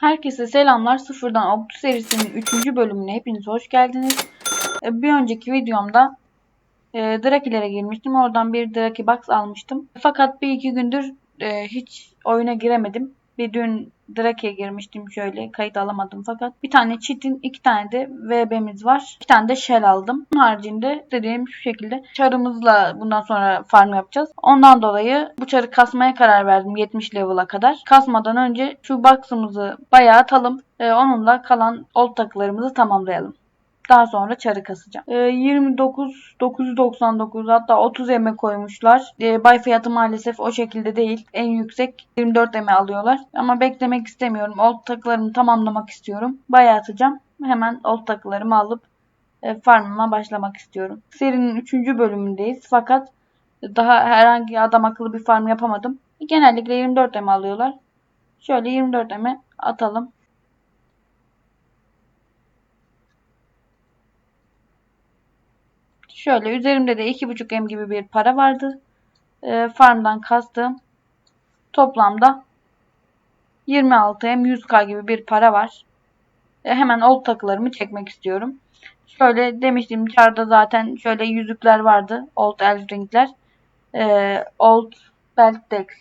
Herkese selamlar. Sıfırdan Optu serisinin 3. bölümüne hepiniz hoş geldiniz. E, Bir önceki videomda e, Drakilere girmiştim. Oradan bir Draki Box almıştım. Fakat bir iki gündür e, hiç oyuna giremedim. Bir dün Draki'ye girmiştim şöyle. Kayıt alamadım fakat. Bir tane Cheat'in iki tane de VB'miz var. İki tane de Shell aldım. Bunun haricinde dediğim şu şekilde çarımızla bundan sonra farm yapacağız. Ondan dolayı bu çarı kasmaya karar verdim 70 level'a kadar. Kasmadan önce şu box'ımızı bayağı atalım. E, onunla kalan old takılarımızı tamamlayalım. Daha sonra çarı kasacağım. E, 29 999 hatta 30 eme koymuşlar. E, bay fiyatı maalesef o şekilde değil. En yüksek 24 eme alıyorlar. Ama beklemek istemiyorum. Old takılarımı tamamlamak istiyorum. Bayağı atacağım. Hemen old takılarımı alıp e, farmıma başlamak istiyorum. Serinin 3. bölümündeyiz. Fakat daha herhangi adam akıllı bir farm yapamadım. Genellikle 24 eme alıyorlar. Şöyle 24 eme atalım. Şöyle üzerimde de 2.5 M gibi bir para vardı. E, farmdan kastığım toplamda 26 M 100K gibi bir para var. E, hemen old takılarımı çekmek istiyorum. Şöyle demiştim çarda zaten şöyle yüzükler vardı. Old Eldring'ler. E, old Belt Deck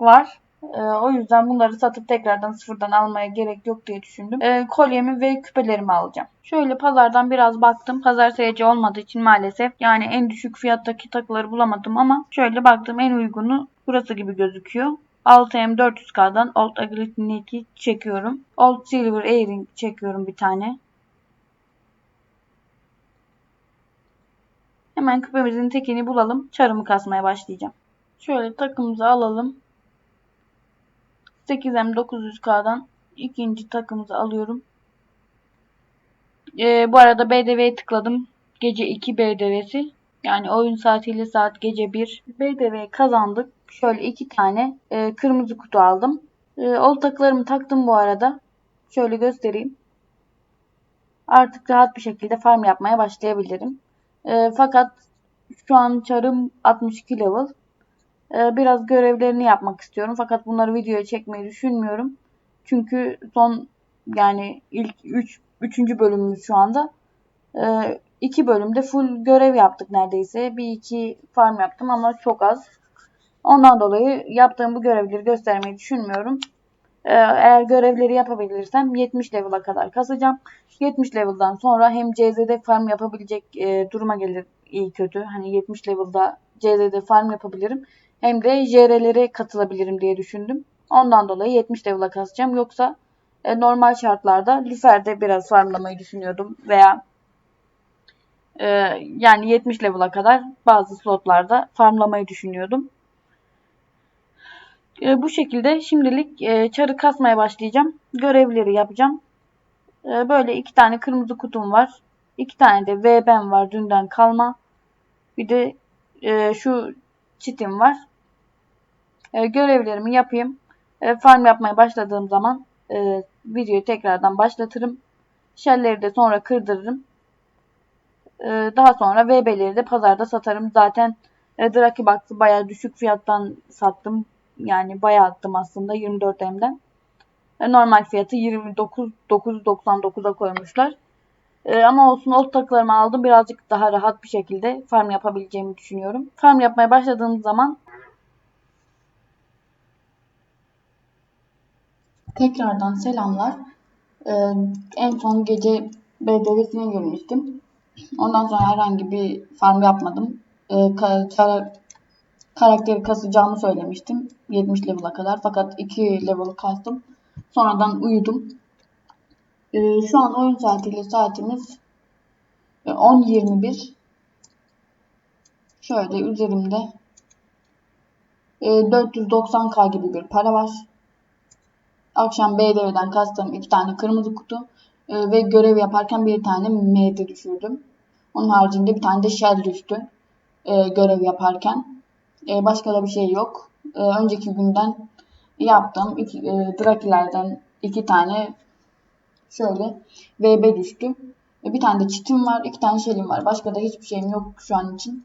var. E, o yüzden bunları satıp tekrardan sıfırdan almaya gerek yok diye düşündüm. E, kolyemi ve küpelerimi alacağım. Şöyle pazardan biraz baktım. Pazar sayıcı olmadığı için maalesef yani en düşük fiyattaki takıları bulamadım ama şöyle baktım en uygunu burası gibi gözüküyor. 6M 400K'dan Old Agility çekiyorum. Old Silver Earring çekiyorum bir tane. Hemen küpemizin tekini bulalım. Çarımı kasmaya başlayacağım. Şöyle takımımızı alalım. 8M 900K'dan ikinci takımımızı alıyorum. Ee, bu arada BDV'ye tıkladım. Gece 2 BDV'si. Yani oyun saatiyle saat gece 1. BDV kazandık. Şöyle iki tane e, kırmızı kutu aldım. E, ol takılarımı taktım bu arada. Şöyle göstereyim. Artık rahat bir şekilde farm yapmaya başlayabilirim. E, fakat şu an çarım 62 level. E, biraz görevlerini yapmak istiyorum. Fakat bunları videoya çekmeyi düşünmüyorum. Çünkü son yani ilk 3 3. bölümümüz şu anda. E, iki bölümde full görev yaptık neredeyse. Bir iki farm yaptım ama çok az. Ondan dolayı yaptığım bu görevleri göstermeyi düşünmüyorum. Ee, eğer görevleri yapabilirsem 70 level'a kadar kasacağım. 70 level'dan sonra hem CZ'de farm yapabilecek e, duruma gelir iyi kötü. Hani 70 level'da CZ'de farm yapabilirim. Hem de JR'lere katılabilirim diye düşündüm. Ondan dolayı 70 level'a kasacağım. Yoksa e, normal şartlarda Lüfer'de biraz farmlamayı düşünüyordum. Veya e, yani 70 level'a kadar bazı slotlarda farmlamayı düşünüyordum. E, bu şekilde şimdilik e, çarı kasmaya başlayacağım. Görevleri yapacağım. E, böyle iki tane kırmızı kutum var. İki tane de VB'm var dünden kalma. Bir de e, şu çitim var. E, görevlerimi yapayım. E, farm yapmaya başladığım zaman e, videoyu tekrardan başlatırım. Shell'leri de sonra kırdırırım. E, daha sonra VB'leri de pazarda satarım. Zaten e, Draki Box'ı bayağı düşük fiyattan sattım. Yani bayağı attım aslında 24 M'den. E, normal fiyatı 29 999'a koymuşlar. E, ama olsun old takılarımı aldım. Birazcık daha rahat bir şekilde farm yapabileceğimi düşünüyorum. Farm yapmaya başladığım zaman tekrardan selamlar. E, en son gece BDV'sine girmiştim. Ondan sonra herhangi bir farm yapmadım. E, kara, karakteri kasacağımı söylemiştim. 70 level'a kadar. Fakat 2 level kastım. Sonradan uyudum. Ee, şu an oyun saatiyle saatimiz 10.21. Şöyle üzerimde e, 490k gibi bir para var. Akşam BDV'den kastım iki tane kırmızı kutu e, ve görev yaparken bir tane MD düşürdüm. Onun haricinde bir tane de shell düştü e, görev yaparken. E, başka da bir şey yok. E, önceki günden yaptım. E, Drakilerden iki tane şöyle VB düştü. E, bir tane de çitim var. iki tane şelim var. Başka da hiçbir şeyim yok şu an için.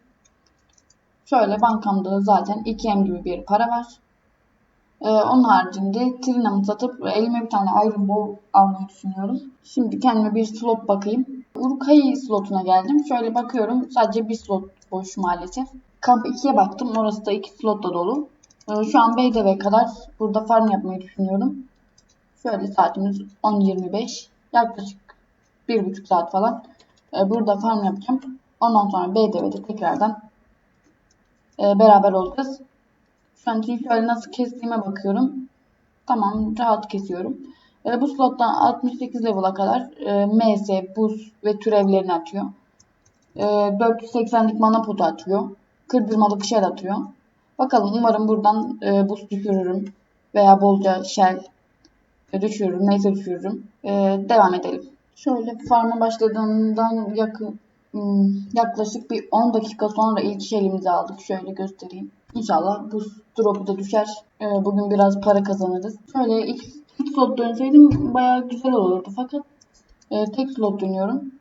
Şöyle bankamda zaten 2M gibi bir para var. Ee, onun haricinde Trinam'ı satıp elime bir tane Iron Bow almayı düşünüyorum. Şimdi kendime bir slot bakayım. Urukay slotuna geldim. Şöyle bakıyorum. Sadece bir slot boş maalesef. Kamp 2'ye baktım. Orası da 2 slotla dolu. Ee, şu an BDV kadar burada farm yapmayı düşünüyorum. Şöyle saatimiz 10.25. Yaklaşık 1,5 saat falan. Ee, burada farm yapacağım. Ondan sonra BDV'de tekrardan e, beraber olacağız. Şu an için şöyle nasıl kestiğime bakıyorum. Tamam rahat kesiyorum. E, bu slottan 68 level'a kadar e, MS, buz ve türevlerini atıyor. E, 480'lik mana potu atıyor. Kırdırmalık shell atıyor. Bakalım umarım buradan buz düşürürüm. Veya bolca shell düşürürüm. Neyse düşürürüm. E, devam edelim. Şöyle farma başladığından yakın hmm, yaklaşık bir 10 dakika sonra ilk shellimizi aldık. Şöyle göstereyim. İnşallah bu drop'u da düşer. E, bugün biraz para kazanırız. Şöyle ilk, ilk slot dönseydim bayağı güzel olurdu. Fakat e, tek slot dönüyorum.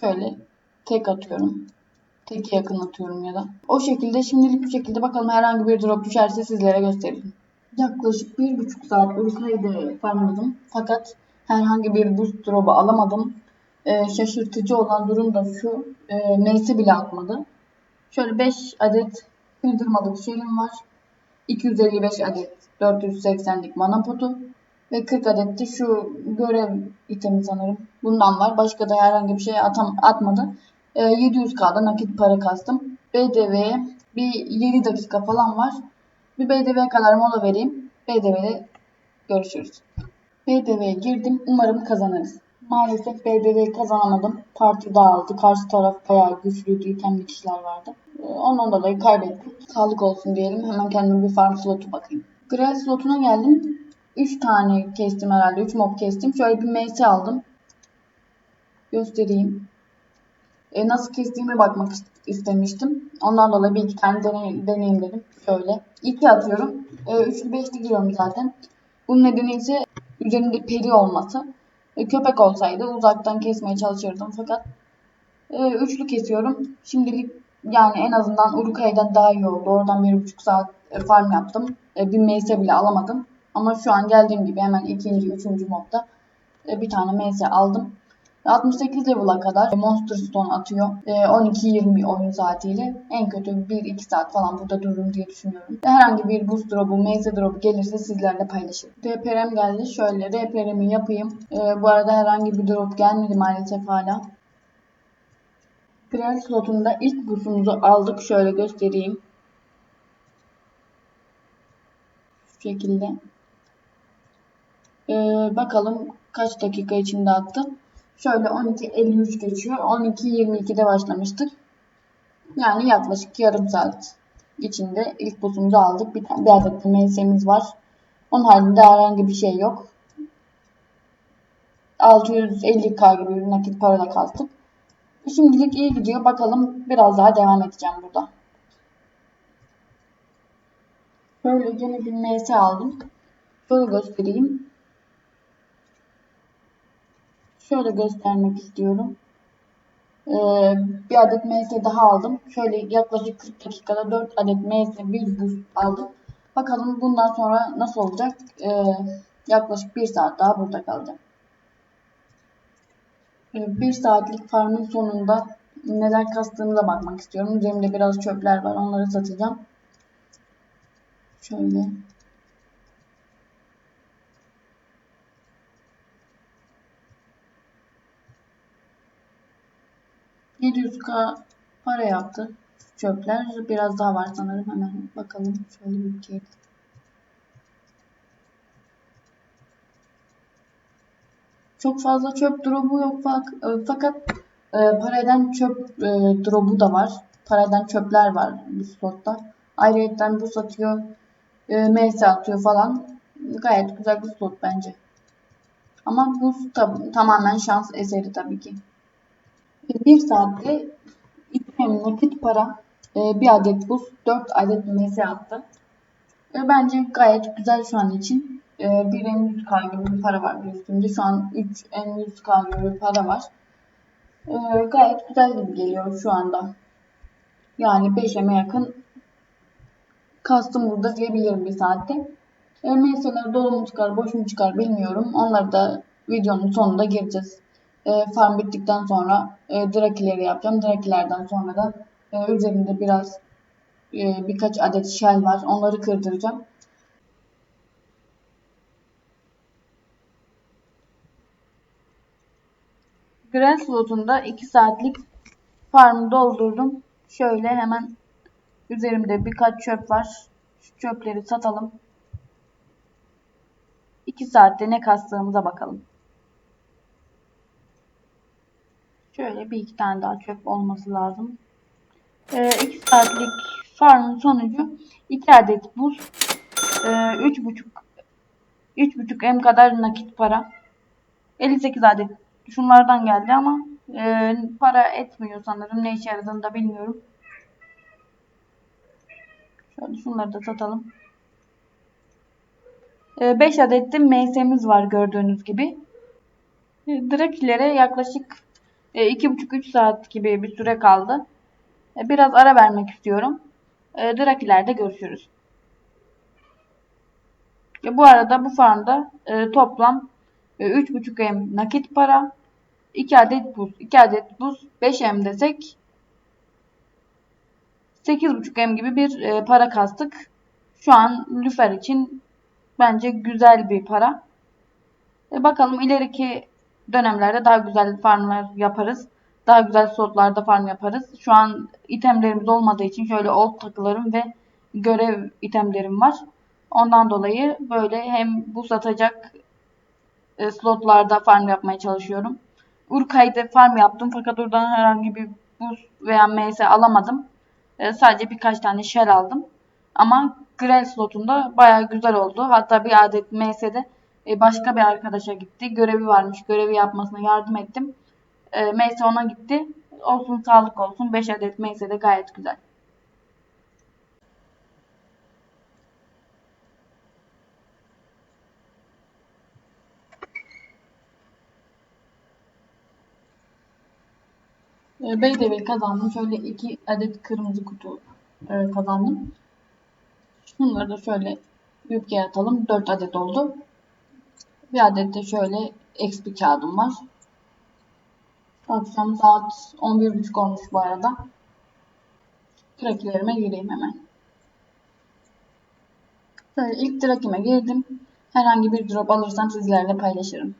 Şöyle tek atıyorum. Tek yakın atıyorum ya da. O şekilde şimdilik bu şekilde bakalım herhangi bir drop düşerse sizlere gösteririm. Yaklaşık bir buçuk saat Urukay'da farmladım. Fakat herhangi bir boost drop'u alamadım. E, şaşırtıcı olan durum da şu. E, Mace'i bile atmadı. Şöyle 5 adet kırdırmalık şeyim var. 255 adet 480'lik mana potu. Ve 40 adet de şu görev itemi sanırım. Bundan var. Başka da herhangi bir şey atam, atmadı. E, 700k'da nakit para kastım. BDV'ye bir 7 dakika falan var. Bir BDV kadar mola vereyim. BDV'de görüşürüz. BDV'ye girdim. Umarım kazanırız. Maalesef BDV kazanamadım. Parti dağıldı. Karşı taraf bayağı güçlüydü. İtemli kişiler vardı. Ondan dolayı kaybettim. Sağlık olsun diyelim. Hemen kendime bir farm slotu bakayım. Grail slotuna geldim. 3 tane kestim herhalde. 3 mob kestim. Şöyle bir MS aldım. Göstereyim. E, nasıl kestiğime bakmak istemiştim. Ondan dolayı bir iki tane deney, deneyim dedim. Şöyle. 2 atıyorum. E, üçlü beşli giriyorum zaten. Bunun nedeni ise üzerinde peri olması. E, köpek olsaydı uzaktan kesmeye çalışırdım fakat e, üçlü kesiyorum. Şimdilik yani en azından Urukay'dan daha iyi oldu. Oradan bir buçuk saat e, farm yaptım. E, bir MS bile alamadım. Ama şu an geldiğim gibi hemen ikinci, üçüncü modda e, bir tane MS aldım. 68 level'a kadar Monster Stone atıyor. E, 12-20 oyun saatiyle. En kötü 1-2 saat falan burada dururum diye düşünüyorum. Herhangi bir boost drop'u, meyze drop'u gelirse sizlerle paylaşırım. RPR'm geldi. Şöyle RPR'mi yapayım. E, bu arada herhangi bir drop gelmedi maalesef hala. Prens slotunda ilk boost'umuzu aldık. Şöyle göstereyim. Şu şekilde. E, bakalım kaç dakika içinde attı. Şöyle 12.53 geçiyor. 12.22'de başlamıştık. Yani yaklaşık yarım saat içinde ilk boss'umuzu aldık. Bir, bir adet MS'miz var. Onun haricinde herhangi bir şey yok. 650k gibi bir nakit para da kastık. Şimdilik iyi gidiyor. Bakalım biraz daha devam edeceğim burada. Böyle yeni bir MS aldım. Şöyle göstereyim. Şöyle göstermek istiyorum. Ee, bir adet MS daha aldım. Şöyle yaklaşık 40 dakikada 4 adet MS bir boost aldım. Bakalım bundan sonra nasıl olacak? Ee, yaklaşık 1 saat daha burada kalacağım. Ee, 1 saatlik farmın sonunda neler kastığımıza bakmak istiyorum. Üzerimde biraz çöpler var. Onları satacağım. Şöyle. %100k para yaptı. Çöpler. Biraz daha var sanırım. Hemen bakalım. Şöyle bir kez. Çok fazla çöp drop'u yok fakat e, paradan çöp e, drop'u da var. Paradan çöpler var bu slotta. Ayrıca bu satıyor. E, MS atıyor falan. Gayet güzel bir slot bence. Ama bu tab- tamamen şans eseri tabii ki. Bir saatte 2 nakit para, e, bir adet buz, 4 adet MS attı. Bence gayet güzel şu an için. E, bir M100K gibi bir para var üstümde. Şu an 3 M100K gibi bir para var. E, gayet güzel gibi geliyor şu anda. Yani 5M'e yakın kastım burada diyebilirim bir saatte. MS'ler dolu mu çıkar, boş mu çıkar bilmiyorum. Onları da videonun sonunda gireceğiz. E, farm bittikten sonra e, drakileri yapacağım. Drakilerden sonra da e, üzerinde biraz e, birkaç adet shell var. Onları kırdıracağım. Grand slotunda 2 saatlik farmı doldurdum. Şöyle hemen üzerimde birkaç çöp var. Şu çöpleri satalım. 2 saatte ne kastığımıza bakalım. Şöyle bir iki tane daha çöp olması lazım. 2 ee, saatlik farmın sonucu 2 adet buz, 3.5 e, 3.5 M kadar nakit para. 58 adet şunlardan geldi ama e, para etmiyor sanırım. Ne işe yaradığını da bilmiyorum. Şöyle şunları da satalım. 5 e, adet de MS'miz var gördüğünüz gibi. E, Drakilere yaklaşık 2,5-3 e, saat gibi bir süre kaldı. E, biraz ara vermek istiyorum. E, Drakilerde görüşürüz. Bu arada bu farmda toplam e, 3,5 M nakit para, 2 adet buz, 2 adet buz 5 M desek 8,5 M gibi bir para kastık. Şu an lüfer için bence güzel bir para. Bakalım ileriki dönemlerde daha güzel farmlar yaparız. Daha güzel slotlarda farm yaparız. Şu an itemlerimiz olmadığı için şöyle old takılarım ve görev itemlerim var. Ondan dolayı böyle hem bu satacak e, slotlarda farm yapmaya çalışıyorum. Urkay'da farm yaptım fakat oradan herhangi bir buz veya MS alamadım. E, sadece birkaç tane shell aldım. Ama Grell slotunda baya güzel oldu. Hatta bir adet MS'de e, başka bir arkadaşa gitti. Görevi varmış. Görevi yapmasına yardım ettim. E, MS ona gitti. Olsun sağlık olsun. 5 adet MS de gayet güzel. E, Beydevil kazandım. Şöyle iki adet kırmızı kutu e, kazandım. Şunları da şöyle yükleye atalım. 4 adet oldu. Bir adet de şöyle XP kağıdım var. Akşam saat 11.30 olmuş bu arada. Tracklerime gireyim hemen. Şöyle ilk trackime girdim. Herhangi bir drop alırsam sizlerle paylaşırım.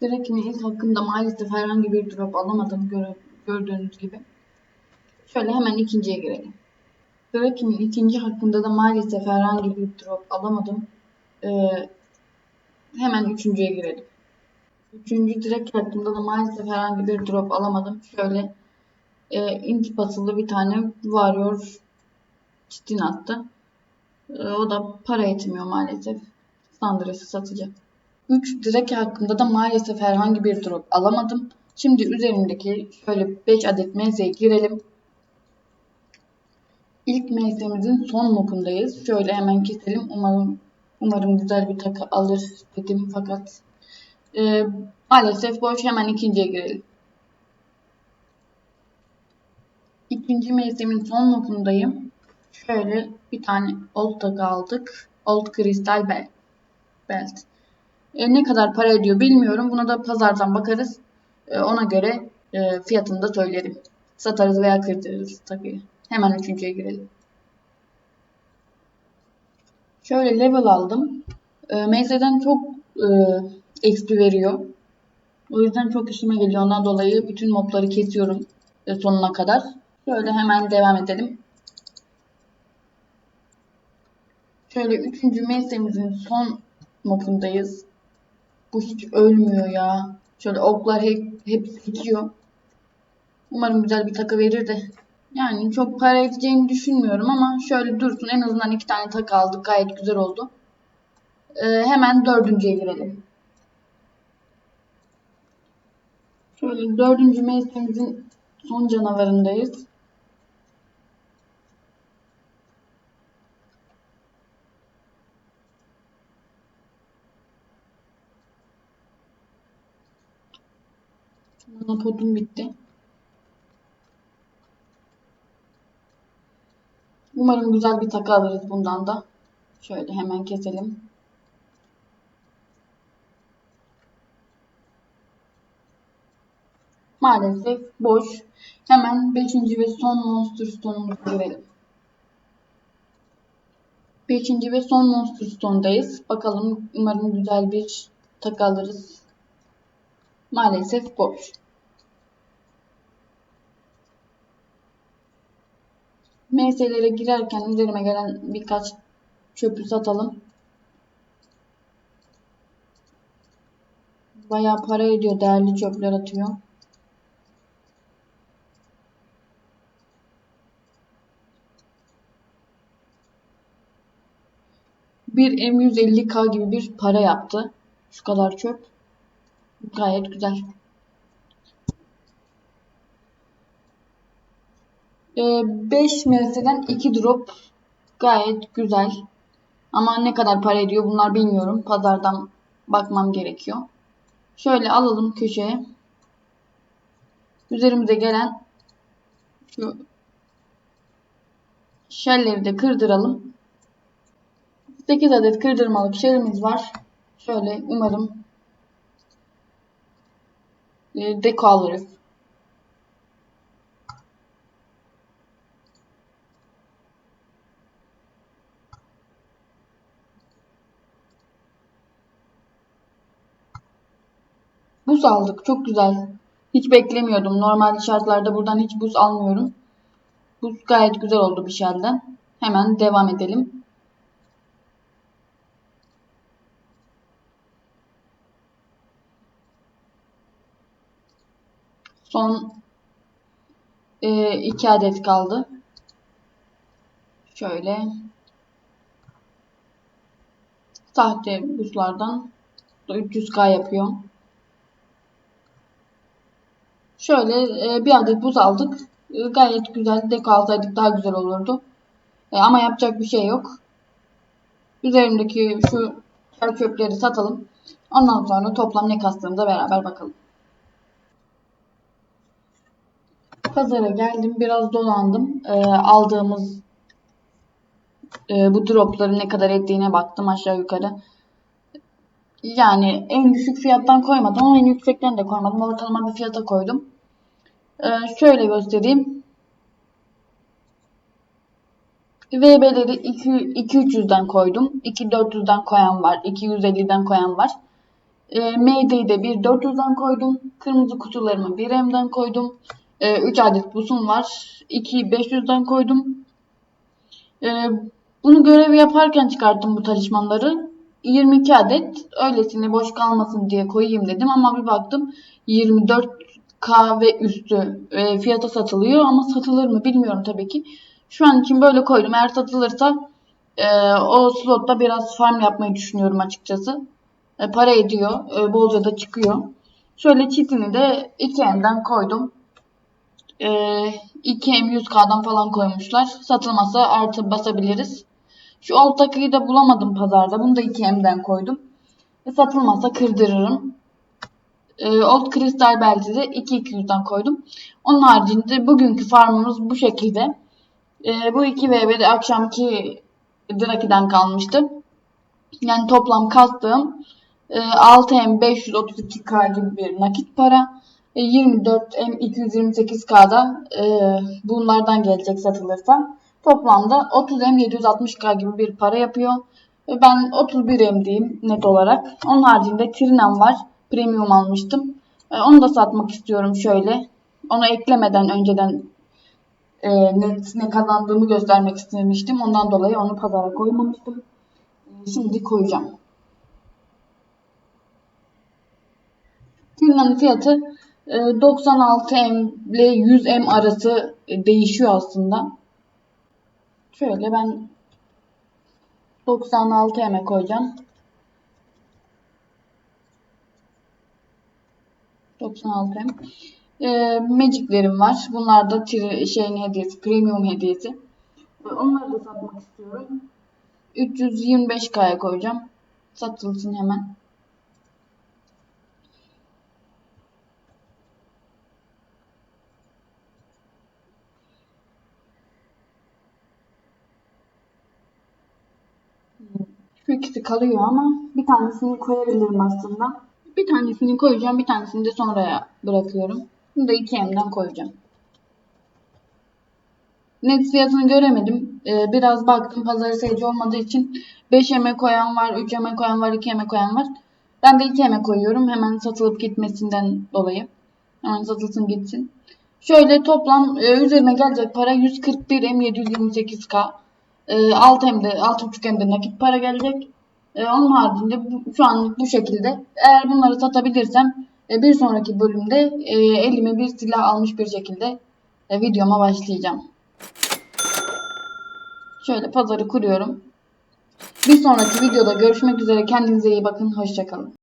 Track'imin ilk hakkında maalesef herhangi bir drop alamadım gördüğünüz gibi. Şöyle hemen ikinciye girelim. Track'imin ikinci hakkında da maalesef herhangi bir drop alamadım. Ee, hemen üçüncüye girelim. Üçüncü direkt hakkında da maalesef herhangi bir drop alamadım. Şöyle e, inti basılı bir tane varıyor çitin attı. E, o da para etmiyor maalesef. Sandras'ı satacağım. 3 direk hakkında da maalesef herhangi bir drop alamadım. Şimdi üzerindeki şöyle 5 adet MS'ye girelim. İlk MS'imizin son mokundayız. Şöyle hemen keselim. Umarım Umarım güzel bir takı alır dedim fakat e, maalesef boş. Hemen ikinciye girelim. İkinci mevsimin son nokundayım. Şöyle bir tane old takı aldık. Old kristal belt. belt. E, ne kadar para ediyor bilmiyorum. Buna da pazardan bakarız. E, ona göre e, fiyatını da söylerim. Satarız veya kırdırırız takıyı. Hemen üçüncüye girelim. Şöyle level aldım. E, ee, Meyze'den çok e, XP veriyor. O yüzden çok işime geliyor. Ondan dolayı bütün mobları kesiyorum e, sonuna kadar. Şöyle hemen devam edelim. Şöyle üçüncü mevsimimizin son mobundayız. Bu hiç ölmüyor ya. Şöyle oklar hep, hep sekiyor. Umarım güzel bir takı verir de yani çok para edeceğini düşünmüyorum ama şöyle dursun. En azından iki tane takı aldık. Gayet güzel oldu. Ee, hemen dördüncüye girelim. Şöyle dördüncü mevsimimizin son canavarındayız. Monopodum bitti. Umarım güzel bir takı alırız bundan da. Şöyle hemen keselim. Maalesef boş. Hemen 5. ve son Monster Stone'umuzu görelim. 5. ve son Monster Stone'dayız. Bakalım umarım güzel bir takı alırız. Maalesef boş. MS'lere girerken üzerime gelen birkaç çöpü satalım. Bayağı para ediyor. Değerli çöpler atıyor. Bir M150K gibi bir para yaptı. Şu kadar çöp. Gayet güzel. 5 ee, MS'den 2 drop gayet güzel. Ama ne kadar para ediyor bunlar bilmiyorum. Pazardan bakmam gerekiyor. Şöyle alalım köşeye. Üzerimize gelen şu şelleri de kırdıralım. 8 adet kırdırmalık şelimiz var. Şöyle umarım e, deko alırız. Buz aldık. Çok güzel. Hiç beklemiyordum. Normal şartlarda buradan hiç buz almıyorum. Buz gayet güzel oldu bir şeyden. Hemen devam edelim. Son e, iki adet kaldı. Şöyle sahte buzlardan 300k yapıyor. Şöyle e, bir adet buz aldık. E, gayet güzel. Deko alsaydık daha güzel olurdu. E, ama yapacak bir şey yok. Üzerimdeki şu çöpleri satalım. Ondan sonra toplam ne kastığımıza beraber bakalım. Pazara geldim. Biraz dolandım. E, aldığımız e, bu dropların ne kadar ettiğine baktım aşağı yukarı. Yani en düşük fiyattan koymadım ama en yüksekten de koymadım. Ortalama bir fiyata koydum. Ee, şöyle göstereyim. VB'leri 2-300'den koydum. 2-400'den koyan var. 250'den koyan var. E, MD'yi de 1-400'den koydum. Kırmızı kutularımı 1M'den koydum. E, 3 adet busum var. 2-500'den koydum. E, bunu görevi yaparken çıkarttım bu talismanları. 22 adet öylesine boş kalmasın diye koyayım dedim ama bir baktım 24K ve üstü e, fiyata satılıyor ama satılır mı bilmiyorum tabii ki. Şu an için böyle koydum. Eğer satılırsa e, o slotta biraz farm yapmayı düşünüyorum açıkçası. E, para ediyor. E, bolca da çıkıyor. Şöyle çitini de 2M'den koydum. E, 2M 100K'dan falan koymuşlar. Satılmasa artı basabiliriz. Şu old takıyı da bulamadım pazarda. Bunu da 2M'den koydum. Ve satılmazsa kırdırırım. E, old kristal belti de 2-200'den koydum. Onun haricinde bugünkü farmımız bu şekilde. E, bu iki VB'de akşamki Draki'den kalmıştı. Yani toplam kastığım e, 6M 532K gibi bir nakit para. E, 24M 228K'da e, bunlardan gelecek satılırsa. Toplamda 30M 760K gibi bir para yapıyor. Ben 31M diyeyim net olarak. Onun haricinde Trinem var. Premium almıştım. E, onu da satmak istiyorum şöyle. Onu eklemeden önceden e, net ne kazandığımı göstermek istemiştim. Ondan dolayı onu pazara koymamıştım. E, şimdi koyacağım. Trinem'in fiyatı 96M ile 100M arası değişiyor aslında. Şöyle ben 96 eme koyacağım. 96 em. E, Magic'lerim var. Bunlar da şeyin hediyesi, premium hediyesi. Onları da satmak istiyorum. 325K'ya koyacağım. Satılsın hemen. Şu ikisi kalıyor ama bir tanesini koyabilirim aslında. Bir tanesini koyacağım, bir tanesini de sonraya bırakıyorum. Bunu da 2M'den koyacağım. Net fiyatını göremedim. Ee, biraz baktım pazarı sayıcı olmadığı için 5 yeme koyan var, 3 yeme koyan var, 2 yeme koyan var. Ben de 2 yeme koyuyorum hemen satılıp gitmesinden dolayı. Hemen satılsın gitsin. Şöyle toplam e, üzerine gelecek para 141 M 728K. E, 6 hem de 6.5 hem de nakit para gelecek. E, onun haricinde şu anlık bu şekilde. Eğer bunları satabilirsem e, bir sonraki bölümde e, elime bir silah almış bir şekilde e, videoma başlayacağım. Şöyle pazarı kuruyorum. Bir sonraki videoda görüşmek üzere. Kendinize iyi bakın. Hoşçakalın.